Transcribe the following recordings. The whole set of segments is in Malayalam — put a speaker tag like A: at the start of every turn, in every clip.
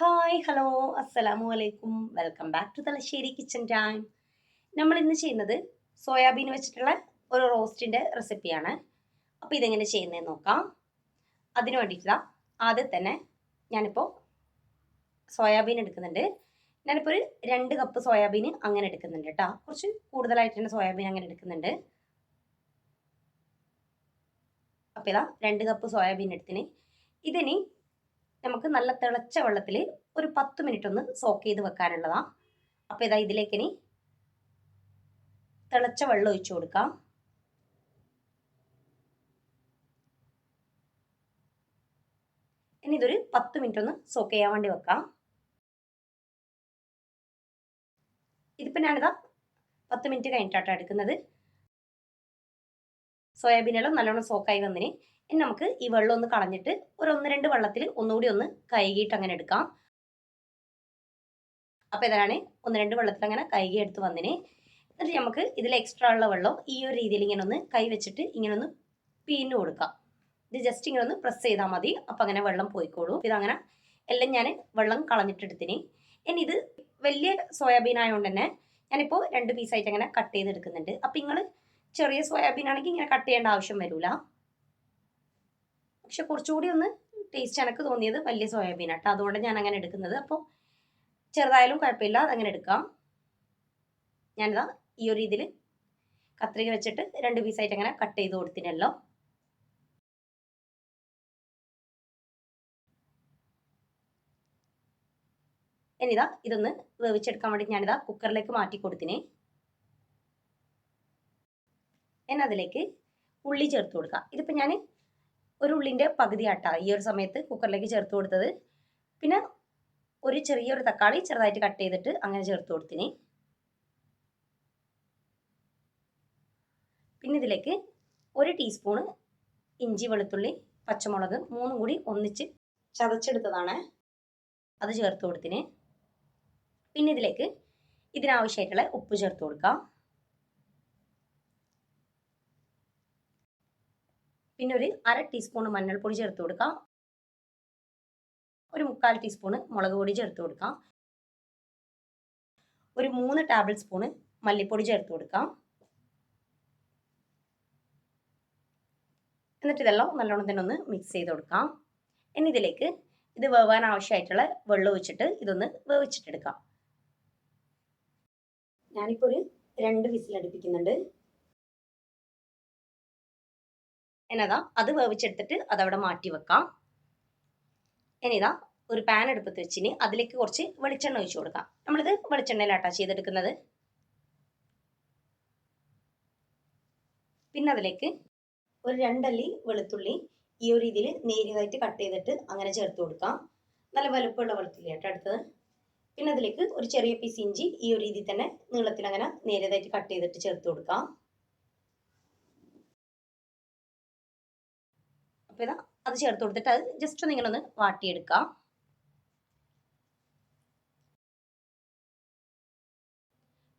A: ഹായ് ഹലോ അസ്സലാമു അലൈക്കും welcome back to Thalassery kitchen time നമ്മൾ ഇന്ന് ചെയ്യുന്നത് സോയാബീൻ വെച്ചിട്ടുള്ള ഒരു റോസ്റ്റിന്റെ റെസിപ്പിയാണ്. അപ്പോൾ ഇതെങ്ങനെ ചെയ്യുന്നതെന്ന് നോക്കാം. അതിന് വേണ്ടിയിട്ടുള്ള ആദ്യം തന്നെ ഞാനിപ്പോൾ സോയാബീൻ എടുക്കുന്നുണ്ട്. ഞാനിപ്പോൾ ഒരു രണ്ട് കപ്പ് സോയാബീൻ അങ്ങനെ എടുക്കുന്നുണ്ട് കേട്ടോ. കുറച്ച് കൂടുതലായിട്ട് തന്നെ സോയാബീൻ അങ്ങനെ എടുക്കുന്നുണ്ട്. അപ്പോൾ ഇതാ രണ്ട് കപ്പ് സോയാബീൻ എടുത്തിന്. ഇതിനി നമുക്ക് നല്ല തിളച്ച വെള്ളത്തിൽ ഒരു പത്ത് മിനിറ്റ് ഒന്ന് സോക്ക് ചെയ്ത് വെക്കാനുള്ളതാണ് അപ്പോൾ ഇതാ ഇതിലേക്ക് ഇനി തിളച്ച വെള്ളം ഒഴിച്ചു കൊടുക്കാം. ഇനി ഇതൊരു പത്ത് മിനിറ്റ് ഒന്ന് സോക്ക് ചെയ്യാൻ വേണ്ടി വെക്കാം. ഇതിപ്പോൾ ഞാനിതാ പത്ത് മിനിറ്റ് കഴിഞ്ഞിട്ടാട്ടോ എടുക്കുന്നത്. സോയാബീനെല്ലാം നല്ലോണം സോക്കായി വന്നിന്. ഇനി നമുക്ക് ഈ വെള്ളം ഒന്ന് കളഞ്ഞിട്ട് ഒരു ഒന്ന് രണ്ട് വെള്ളത്തിൽ ഒന്നുകൂടി ഒന്ന് കഴുകിയിട്ട് അങ്ങനെ എടുക്കാം. അപ്പോൾ ഇതാണ് ഒന്ന് രണ്ട് വെള്ളത്തിൽ അങ്ങനെ കഴുകി എടുത്ത് വന്നിന്. എന്നിട്ട് നമുക്ക് ഇതിൽ എക്സ്ട്രാ ഉള്ള വെള്ളം ഈ ഒരു രീതിയിൽ ഇങ്ങനെ ഒന്ന് കൈ വെച്ചിട്ട് ഇങ്ങനെ ഒന്ന് പീഞ്ഞു കൊടുക്കാം. ഇത് ജസ്റ്റ് ഇങ്ങനെ ഒന്ന് പ്രസ് ചെയ്താൽ മതി. അപ്പം അങ്ങനെ വെള്ളം പോയിക്കോളൂ. ഇതങ്ങനെ എല്ലാം ഞാൻ വെള്ളം കളഞ്ഞിട്ടെടുത്തിന് ഇനി ഇത് വലിയ സോയാബീൻ ആയതുകൊണ്ട് തന്നെ ഞാനിപ്പോൾ രണ്ട് പീസായിട്ട് അങ്ങനെ കട്ട് ചെയ്തെടുക്കുന്നുണ്ട്. അപ്പം നിങ്ങൾ ചെറിയ സോയാബീൻ ആണെങ്കിൽ ഇങ്ങനെ കട്ട് ചെയ്യേണ്ട ആവശ്യം വരില്ല പക്ഷെ കുറച്ചുകൂടി ഒന്ന് ടേസ്റ്റ് എനിക്ക് തോന്നിയത് വലിയ സോയാബീൻ ആട്ടോ. അതുകൊണ്ട് ഞാൻ അങ്ങനെ എടുക്കുന്നത്. അപ്പോൾ ചെറുതായാലും കുഴപ്പമില്ല അതങ്ങനെ എടുക്കാം. ഞാനിതാ ഈ ഒരു രീതിയിൽ കത്രിക വെച്ചിട്ട് രണ്ട് പീസായിട്ട് അങ്ങനെ കട്ട് ചെയ്ത് കൊടുത്തിനല്ലോ. ഇനിതാ ഇതൊന്ന് വേവിച്ചെടുക്കാൻ വേണ്ടി ഞാനിതാ കുക്കറിലേക്ക് മാറ്റി കൊടുത്തിനെ. അതിലേക്ക് ഉള്ളി ചേർത്ത് കൊടുക്കുക. ഇതിപ്പോൾ ഞാൻ ഒരു ഉള്ളിന്റെ പകുതി ആട്ട ഈ ഒരു സമയത്ത് കുക്കറിലേക്ക് ചേർത്ത് കൊടുത്തത്. പിന്നെ ഒരു ചെറിയൊരു തക്കാളി ചെറുതായിട്ട് കട്ട് ചെയ്തിട്ട് അങ്ങനെ ചേർത്ത് കൊടുത്തിന്. പിന്നെ ഇതിലേക്ക് ഒരു ടീസ്പൂണ് ഇഞ്ചി വെളുത്തുള്ളി പച്ചമുളക് മൂന്നും കൂടി ഒന്നിച്ച് ചതച്ചെടുത്തതാണ് അത് ചേർത്ത് കൊടുത്തിന്. പിന്നെ ഇതിലേക്ക് ഇതിനാവശ്യമായിട്ടുള്ള ഉപ്പ് ചേർത്ത് കൊടുക്കാം. പിന്നെ ഒരു അര ടീസ്പൂൺ മഞ്ഞൾപ്പൊടി ചേർത്ത് കൊടുക്കാം. ഒരു മുക്കാൽ ടീസ്പൂണ് മുളക് പൊടി ചേർത്ത് കൊടുക്കാം. ഒരു മൂന്ന് ടേബിൾ സ്പൂണ് മല്ലിപ്പൊടി ചേർത്ത് കൊടുക്കാം. എന്നിട്ട് ഇതെല്ലാം നല്ലോണം തന്നെ ഒന്ന് മിക്സ് ചെയ്ത് കൊടുക്കാം. ഇനി ഇതിലേക്ക് ഇത് വേവാൻ ആവശ്യമായിട്ടുള്ള വെള്ളം വെച്ചിട്ട് ഇതൊന്ന് വേവിച്ചിട്ടെടുക്കാം ഞാനിപ്പോൾ ഒരു രണ്ട് വിസിൽ അടുപ്പിക്കുന്നുണ്ട് എന്നതാ? അത് വേവിച്ചെടുത്തിട്ട് അതവിടെ മാറ്റി വെക്കാം. ഇനിതാ ഒരു പാൻ എടുപ്പത്ത് വെച്ചിന്. അതിലേക്ക് കുറച്ച് വെളിച്ചെണ്ണ ഒഴിച്ചു കൊടുക്കാം. നമ്മളിത് വെളിച്ചെണ്ണയിലാട്ടാ ചെയ്തെടുക്കുന്നത്. പിന്നെ അതിലേക്ക് ഒരു രണ്ടല്ലി വെളുത്തുള്ളി ഈ ഒരു രീതിയിൽ നേരിയതായിട്ട് കട്ട് ചെയ്തിട്ട് അങ്ങനെ ചേർത്ത് കൊടുക്കാം. നല്ല വലുപ്പമുള്ള വെളുത്തുള്ളി ആട്ടോ അടുത്തത്. പിന്നെ അതിലേക്ക് ഒരു ചെറിയ പീസ് ഇഞ്ചി ഈ ഒരു രീതിയിൽ തന്നെ നീളത്തിൽ അങ്ങനെ നേരിയതായിട്ട് കട്ട് ചെയ്തിട്ട് ചേർത്ത് കൊടുക്കാം. അപ്പോൾ ഇതാ അത് ചേർത്ത് കൊടുത്തിട്ട് അത് ജസ്റ്റ് ഒന്ന് ഇങ്ങനെ ഒന്ന് വാട്ടിയെടുക്കാം.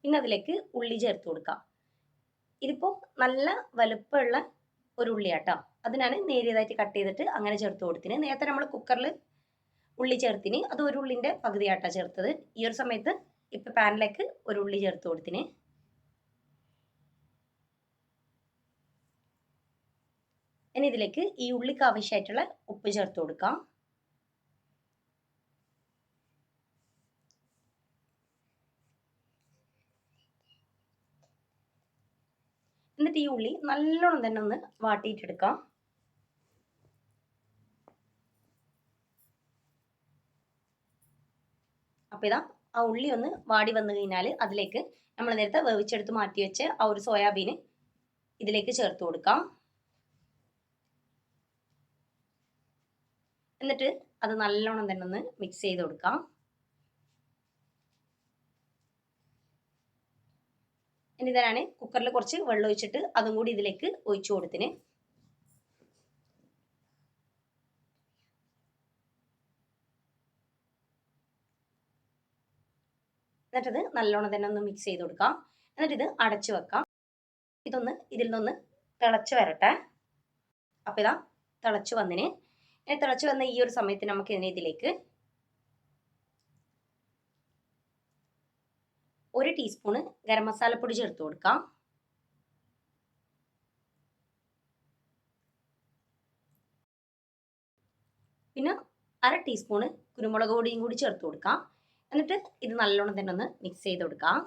A: പിന്നെ അതിലേക്ക് ഉള്ളി ചേർത്ത് കൊടുക്കാം. ഇതിപ്പോൾ നല്ല വലുപ്പമുള്ള ഒരു ഉള്ളിയാട്ടോ. അതിനാണ് നേരിയതായിട്ട് കട്ട് ചെയ്തിട്ട് അങ്ങനെ ചേർത്ത് കൊടുത്തിന്. നേരത്തെ നമ്മൾ കുക്കറിൽ ഉള്ളി ചേർത്തിന്. അത് ഒരു ഉള്ളിന്റെ പകുതിയാട്ടാ ചേർത്തത്. ഈ ഒരു സമയത്ത് ഇപ്പം പാനിലേക്ക് ഒരു ഉള്ളി ചേർത്ത് കൊടുത്തിന്. ഇനി ഇതിലേക്ക് ഈ ഉള്ളിക്ക് ആവശ്യമായിട്ടുള്ള ഉപ്പ് ചേർത്ത് കൊടുക്കാം. എന്നിട്ട് ഈ ഉള്ളി നല്ലോണം തന്നെ ഒന്ന് വാട്ടിയിട്ടെടുക്കാം. അപ്പോൾ ഇതാ ആ ഉള്ളി ഒന്ന് വാടി വന്നു കഴിഞ്ഞാൽ അതിലേക്ക് നമ്മൾ നേരത്തെ വേവിച്ചെടുത്ത് മാറ്റി വെച്ച് ആ ഒരു സോയാബീൻ ഇതിലേക്ക് ചേർത്ത് കൊടുക്കാം. എന്നിട്ട് അത് നല്ലോണം തന്നെ ഒന്ന് മിക്സ് ചെയ്ത് കൊടുക്കാം. ഇനി ഇതാണ് കുക്കറിൽ കുറച്ച് വെള്ളം ഒഴിച്ചിട്ട് അതും കൂടി ഇതിലേക്ക് ഒഴിച്ചു കൊടുത്തിന്. എന്നിട്ടത് നല്ലോണം തന്നെ ഒന്ന് മിക്സ് ചെയ്ത് കൊടുക്കാം. എന്നിട്ട് ഇത് അടച്ചു വെക്കാം. ഇതൊന്ന് ഇതിൽ നിന്നൊന്ന് തിളച്ച് വരട്ടെ. അപ്പോൾ ഇതാ തിളച്ച് വന്നിന്. ഇനി തിളച്ച് വന്ന ഈ ഒരു സമയത്ത് നമുക്ക് ഇതിനെ ഇതിലേക്ക് ഒരു ടീസ്പൂണ് ഗരം മസാലപ്പൊടി ചേർത്ത് കൊടുക്കാം. പിന്നെ അര ടീസ്പൂണ് കുരുമുളക് പൊടിയും കൂടി ചേർത്ത് കൊടുക്കാം. എന്നിട്ട് ഇത് നല്ലോണം തന്നെ ഒന്ന് മിക്സ് ചെയ്ത് കൊടുക്കാം.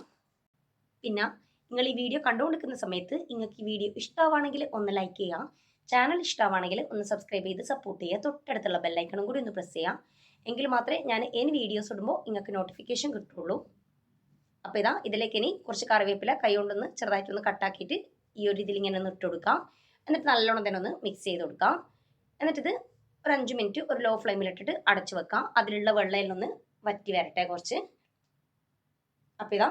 A: പിന്നെ നിങ്ങൾ ഈ വീഡിയോ കണ്ടുകൊണ്ടിരിക്കുന്ന സമയത്ത് നിങ്ങൾക്ക് ഈ വീഡിയോ ഇഷ്ടമാവാണെങ്കിൽ ഒന്ന് ലൈക്ക് ചെയ്യുക. ചാനൽ ഇഷ്ടമാണെങ്കിൽ ഒന്ന് സബ്സ്ക്രൈബ് ചെയ്ത് സപ്പോർട്ട് ചെയ്യുക. തൊട്ടടുത്തുള്ള ബെല്ലൈക്കണും കൂടി ഒന്ന് പ്രസ് ചെയ്യാം എങ്കിൽ മാത്രമേ ഞാൻ ഇനി വീഡിയോസ് ഇടുമ്പോൾ നിങ്ങൾക്ക് നോട്ടിഫിക്കേഷൻ കിട്ടുള്ളൂ അപ്പോൾ ഇതാ ഇതിലേക്ക് ഇനി കുറച്ച് കറിവേപ്പില കൈ കൊണ്ടൊന്ന് ചെറുതായിട്ടൊന്ന് കട്ടാക്കിയിട്ട് ഈ ഒരു രീതിയിൽ ഇങ്ങനെ ഒന്ന് ഇട്ട് കൊടുക്കാം. എന്നിട്ട് നല്ലോണം തന്നെ ഒന്ന് മിക്സ് ചെയ്ത് കൊടുക്കാം. എന്നിട്ടിത് ഒരു അഞ്ച് മിനിറ്റ് ഒരു ലോ ഫ്ലെയിമിലിട്ടിട്ട് അടച്ചു വെക്കാം. അതിലുള്ള വെള്ളയിൽ ഒന്ന് വറ്റി വരട്ടെ കുറച്ച്. അപ്പോൾ ഇതാ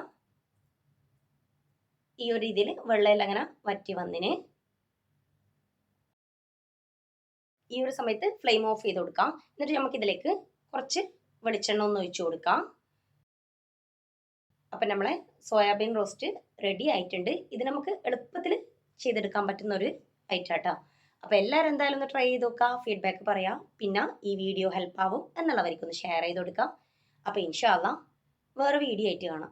A: ഈ ഒരു രീതിയിൽ വെള്ളയിൽ അങ്ങനെ വറ്റി വന്നിന് ഈ ഒരു സമയത്ത് ഫ്ലെയിം ഓഫ് ചെയ്ത് കൊടുക്കാം. എന്നിട്ട് നമുക്ക് ഇതിലേക്ക് കുറച്ച് വെളിച്ചെണ്ണ ഒന്ന് ഒഴിച്ചു കൊടുക്കാം. അപ്പം നമ്മളെ സോയാബീൻ റോസ്റ്റ് റെഡി ആയിട്ടുണ്ട്. ഇത് നമുക്ക് എളുപ്പത്തിൽ ചെയ്തെടുക്കാൻ പറ്റുന്ന ഒരു ഐറ്റാട്ടോ അപ്പോൾ എല്ലാവരും എന്തായാലും ഒന്ന് ട്രൈ ചെയ്ത് നോക്കുക ഫീഡ്ബാക്ക് പറയാം. പിന്നെ ഈ വീഡിയോ ഹെൽപ്പ് ആവും എന്നുള്ളവർക്കൊന്ന് ഷെയർ ചെയ്ത് കൊടുക്കാം. അപ്പോൾ ഇൻഷാല്ല വേറെ വീഡിയോ ആയിട്ട് കാണാം.